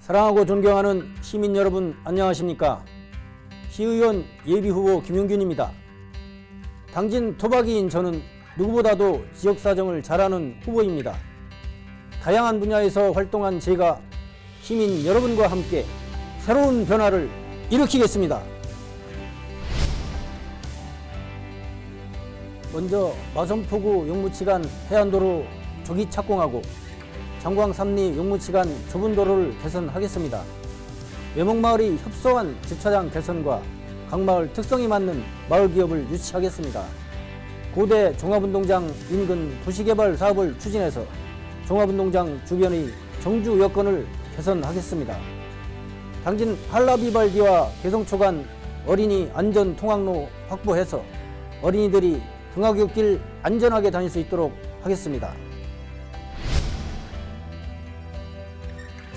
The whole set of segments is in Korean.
사랑하고 존경하는 시민 여러분 안녕하십니까? 시의원 예비후보 김용균입니다. 당진 토박이인 저는 누구보다도 지역 사정을 잘 아는 후보입니다. 다양한 분야에서 활동한 제가 시민 여러분과 함께 새로운 변화를 일으키겠습니다. 먼저 마선포구 용무치간 해안도로 조기 착공하고 장광 삼리 용무치간 좁은 도로를 개선하겠습니다. 외목마을이 협소한 주차장 개선과 각 마을 특성이 맞는 마을 기업을 유치하겠습니다. 고대 종합운동장 인근 도시개발 사업을 추진해서 종합운동장 주변의 정주 여건을 개선하겠습니다. 당진 한라비발디와 개성초 간 어린이 안전 통학로 확보해서 어린이들이 등하굣길 안전하게 다닐 수 있도록 하겠습니다.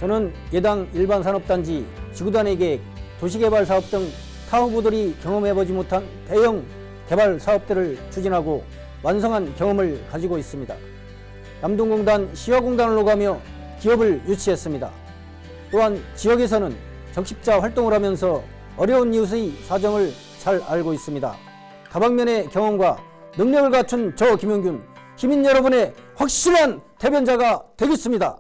저는 예당 일반 산업단지 지구단위 계획, 도시개발 사업 등타 후보들이 경험해보지 못한 대형 개발 사업들을 추진하고 완성한 경험을 가지고 있습니다. 남동공단 시화공단으로 가며 기업을 유치했습니다. 또한 지역에서는 적십자 활동을 하면서 어려운 이웃의 사정을 잘 알고 있습니다. 다방면의 경험과 능력을 갖춘 저 김용균, 시민 여러분의 확실한 대변자가 되겠습니다.